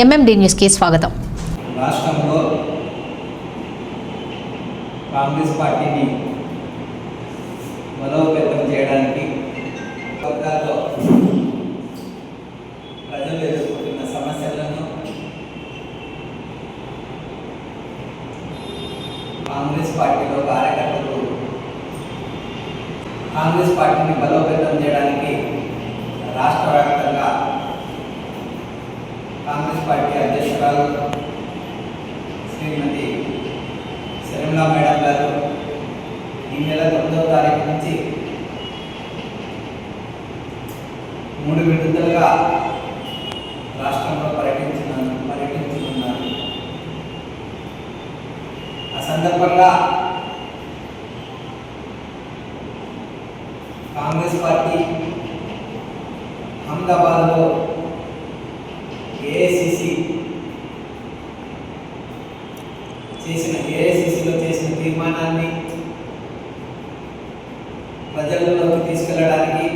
MMD న్యూస్కి స్వాగతం. రాష్ట్రంలో కాంగ్రెస్ పార్టీని బలోపేతం చేయడానికి వర్గాల్లో ప్రజలు ఎదుర్కొంటున్న సమస్యలను కాంగ్రెస్ పార్టీలో కార్యకర్తలు కాంగ్రెస్ పార్టీని బలోపేతం చేయడానికి రాష్ట్ర వ్యాప్తంగా కాంగ్రెస్ పార్టీ అధ్యక్షురాలు శ్రీమతి శర్మిలా మేడం గారు ఈ నెల తొమ్మిదవ తారీఖు నుంచి మూడు విడుదలుగా రాష్ట్రంలో పర్యటించిన పర్యటించుకున్నాను. ఆ సందర్భంగా కాంగ్రెస్ పార్టీ అహ్మదాబాద్లో ఏఐసిసి చేసిన ఏఐసిసిలో చేసిన తీర్మానాన్ని ప్రజల్లోకి తీసుకెళ్ళడానికి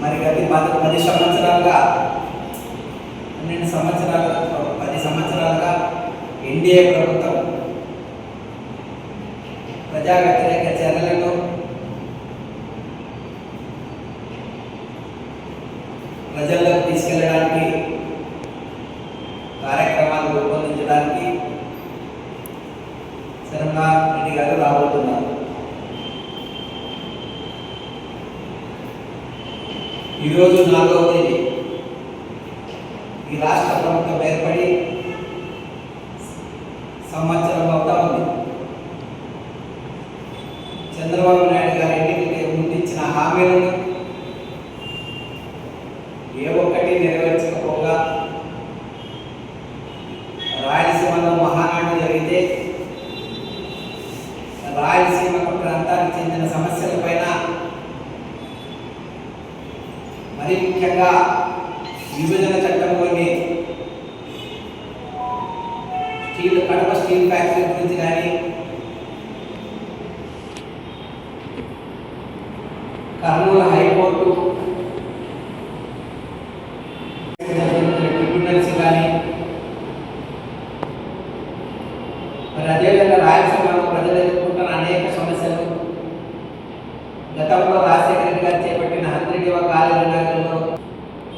మరి గత పది పది సంవత్సరాలుగా పన్నెండు సంవత్సరాల పది సంవత్సరాలుగా ఎన్డీఏ ప్రభుత్వం ప్రజా వ్యతిరేక చర్యలను ప్రజల్లోకి తీసుకెళ్ళడానికి కార్యక్రమాలు రూపొందించడానికి శర్మా రెడ్డి గారు రాబోతున్నారు ఈరోజు నాలుగవ తేదీ. ఈ రాష్ట్ర ప్రభుత్వం ఏర్పడి సంవత్సరం అవుతా ఉంది. చంద్రబాబు నాయుడు గారు ఎన్నికలకి ముందు ఇచ్చిన హామీలను సమస్యలపైన మరి ముఖ్యంగా విభజన చట్టంలోని స్టీల్ కడప స్టీల్ ఫ్యాక్టరీ గురించి కానీ కర్నూలు హైకోర్టు ట్రిబ్యునల్స్ కానీ మరి అదేవిధంగా రాయలసీమలో ప్రజలు ఎదుర్కొంటున్న అనేక సమస్యలు గతంలో రాజశేఖర రెడ్డి గారు చేపట్టిన హంద్రెడ్డి ఒక కాలేజీలో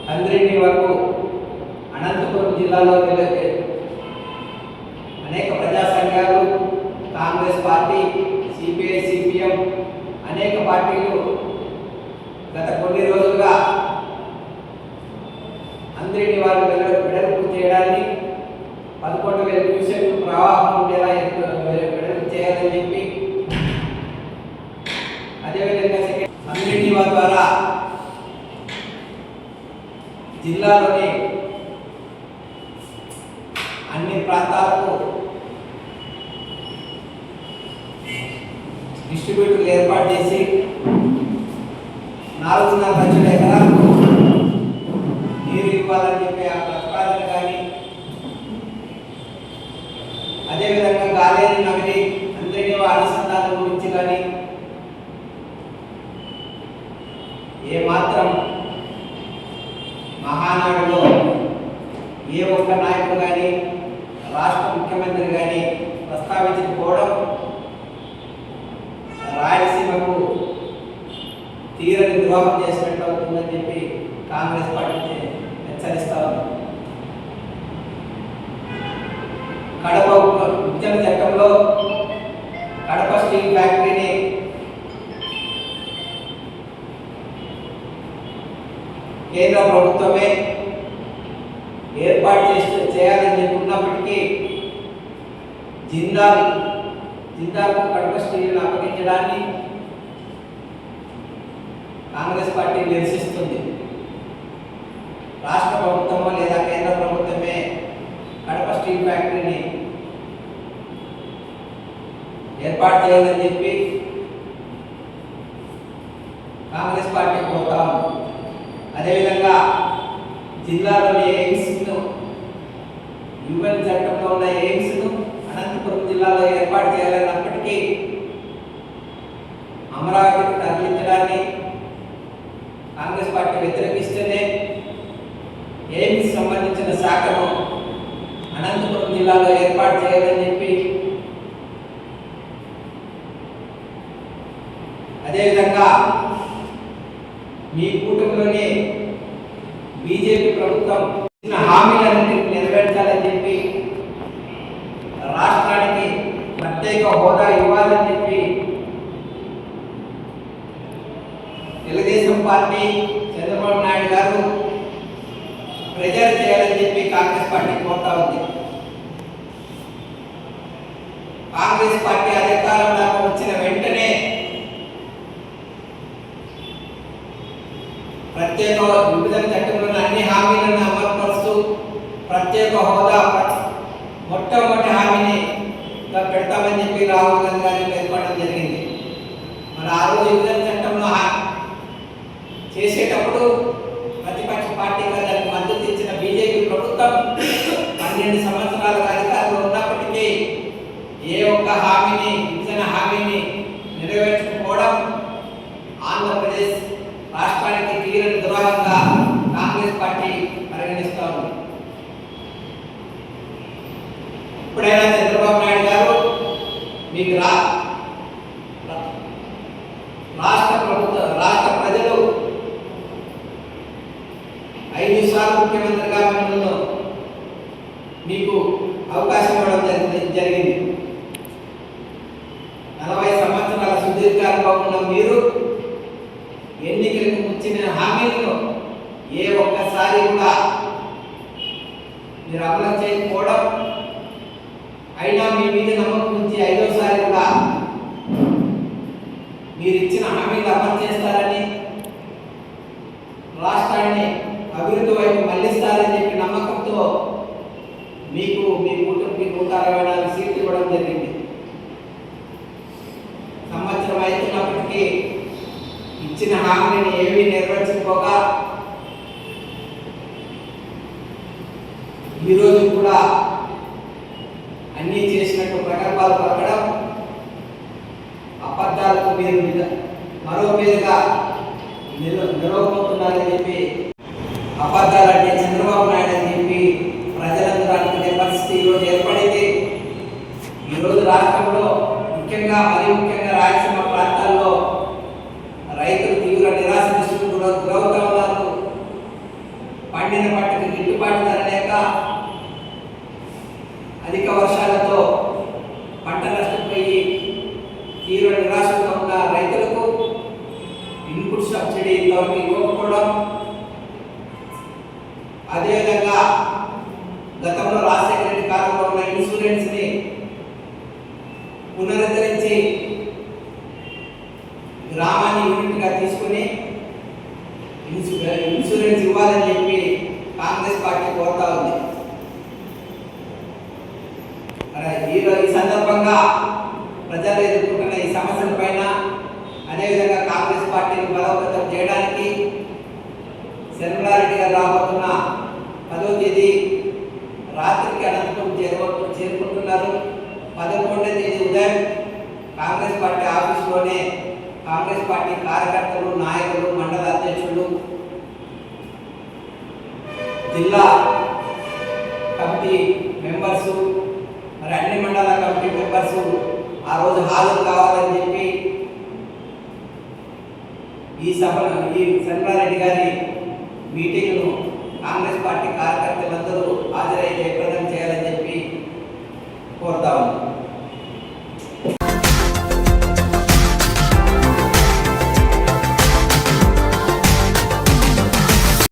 హంద్రెడ్డి వరకు అనంతపురం జిల్లాలో అనేక ప్రజా సంఘాలు కాంగ్రెస్ పార్టీ సిపిఐ సిపిఎం అనేక పార్టీలు గత కొన్ని రోజులుగా అందరినీ వారు వెడల్పు చేయడానికి జిల్లాలోని అన్ని ప్రాంతాలకు డిస్ట్రిబ్యూటర్లు ఏర్పాటు చేసి నాలుగున్నర లక్షల ఎకరాలకు నీరు ఇవ్వాలని చెప్పి ఆ ప్రతిపాదన కానీ అదేవిధంగా గాలేరు నగరి అందరినీ అనుసంధానం గురించి కానీ ఏ మాత్రం మహానాడులో ఏ ఒక్క నాయకుడు కానీ రాష్ట్ర ముఖ్యమంత్రి కానీ ప్రస్తావించకపోవడం రాయలసీమకు తీరని ద్రోహం చేసినట్టు అవుతుందని చెప్పి కాంగ్రెస్ పార్టీ హెచ్చరిస్తా ఉంది. కడప ఉద్యమ చట్టంలో కడప స్టీల్ ఫ్యాక్టరీని కేంద్ర ప్రభుత్వమే ఏర్పాటు చేసి చేయాలని చెప్పుకున్నప్పటికీ జిందాల్ జిందాల్కు కడప స్టీల్ను అప్పగించడాన్ని కాంగ్రెస్ పార్టీ నిరసిస్తుంది. రాష్ట్ర ప్రభుత్వమో లేదా కేంద్ర ప్రభుత్వమే కడప స్టీల్ ఫ్యాక్టరీని ఏర్పాటు చేయాలని చెప్పి కాంగ్రెస్ పార్టీ పోతాము అదేవిధంగా జిల్లాలోని ఎయిమ్స్ను యుఎన్ చట్టంలో ఉన్న ఎయిమ్స్ను అనంతపురం జిల్లాలో ఏర్పాటు చేయాలన్నప్పటికీ అమరావతికి తరలించడాన్ని కాంగ్రెస్ పార్టీ వ్యతిరేకిస్తేనే ఎయిమ్స్ సంబంధించిన శాఖను అనంతపురం జిల్లాలో ఏర్పాటు చేయాలని చెప్పి అదేవిధంగా మీ కూటమిలోనే బీజేపీ ప్రభుత్వం ఇచ్చిన హామీలన్నింటినీ నెరవేర్చాలని చెప్పి రాష్ట్రానికి ప్రత్యేక హోదా ఇవ్వాలని చెప్పి తెలుగుదేశం పార్టీ చంద్రబాబు నాయుడు గారు ప్రెజర్ చేయాలని చెప్పి కాంగ్రెస్ పార్టీ కోరుతా ఉంది. కాంగ్రెస్ పార్టీ అధికారంలోకి వచ్చిన వెంటనే ప్రత్యేక విభజన చట్టంలోని అన్ని హామీలను అమలుపరుస్తూ ప్రత్యేక హోదా మొట్టమొదటి హామీని పెడతామని చెప్పి రాహుల్ గాంధీ గారు పేర్కొనడం జరిగింది. మరి ఆ రోజు విభజన చట్టంలో చేసేటప్పుడు ప్రతిపక్ష పార్టీగా దానికి మద్దతు ఇచ్చిన బీజేపీ ప్రభుత్వం పన్నెండు సంవత్సరాలు అధికారంలో ఉన్నప్పటికీ ఏ ఒక్క హామీని విభజన హామీని నెరవేర్చకపోవడం ఆంధ్రప్రదేశ్ రాష్ట్రానికి తీరని ద్రోహంగా కాంగ్రెస్ పార్టీ పరిగణిస్తా ఉంది ఇప్పుడైనా చంద్రబాబు నాయుడు గారు మీకు రా రా- రాష్ట్ర ప్రభుత్వ రాష్ట్ర ప్రజలు ఐదు సార్లు ముఖ్యమంత్రిగా మిమ్మల్ని మీకు అవకాశం ఇవ్వడం జరిగింది జరిగింది నలభై సంవత్సరాల సుదీర్ఘ అనుభవం ఉన్న మీరు ఎన్నికలకు ఇచ్చిన హామీలను ఏ ఒక్కసారి కూడా మీరు అమలు చేయకపోవడం అయినా మీ మీద నమ్మకం ఉంచి ఐదోసారి కూడా మీరు ఇచ్చిన హామీలు అమలు చేస్తారని రాష్ట్రాన్ని అభివృద్ధి వైపు మళ్ళిస్తారని చెప్పి నమ్మకంతో మీకు మీ కుటుంబ నూట అరవై నాలుగు సీట్లు ఇవ్వడం జరిగింది. సంవత్సరం అవుతున్నప్పటికీ ఇచ్చిన హామీని ఏమీ నెరవేర్చకపోగా ఈరోజు కూడా అన్నీ చేసినట్టు ప్రకల్పాలు పలకడం అబద్ధాలకు మీరు నిల- మరో పేరుగా నిల నిలవబోతున్నారని చెప్పి అబద్ధాలంటే చంద్రబాబు నాయుడు అని చెప్పి ప్రజలందరూ అనుకునే పరిస్థితి ఈరోజు ఏర్పడింది. ఈరోజు రాష్ట్రంలో ముఖ్యంగా మరీ ముఖ్యంగా రాయలసీమ ప్రాంతాల్లో రైతులు తీవ్ర నిరాశ దృష్టికి గురవుతా ఉన్నారు. పండిన పంటకు గిట్టుబాటు ధర లేక అధిక వర్షాలతో సబ్సిడీ ఇంతవరకు ఇవ్వకపోవడం అదేవిధంగా గతంలో రాజశేఖర పార్టీ ఆఫీస్లోనే కాంగ్రెస్ పార్టీ కార్యకర్తలు నాయకులు మండల అధ్యక్షులు జిల్లా కమిటీ మెంబర్స్ మరి అన్ని మండల కమిటీ మెంబర్స్ ఆ రోజు హాజరు కావాలని చెప్పి ఈ సభ ఈ సంగారెడ్డి గారి మీటింగ్ను కాంగ్రెస్ పార్టీ కార్యకర్తలందరూ హాజరై జయప్రదం చేయాలని చెప్పి కోరుతా ఉన్నాం.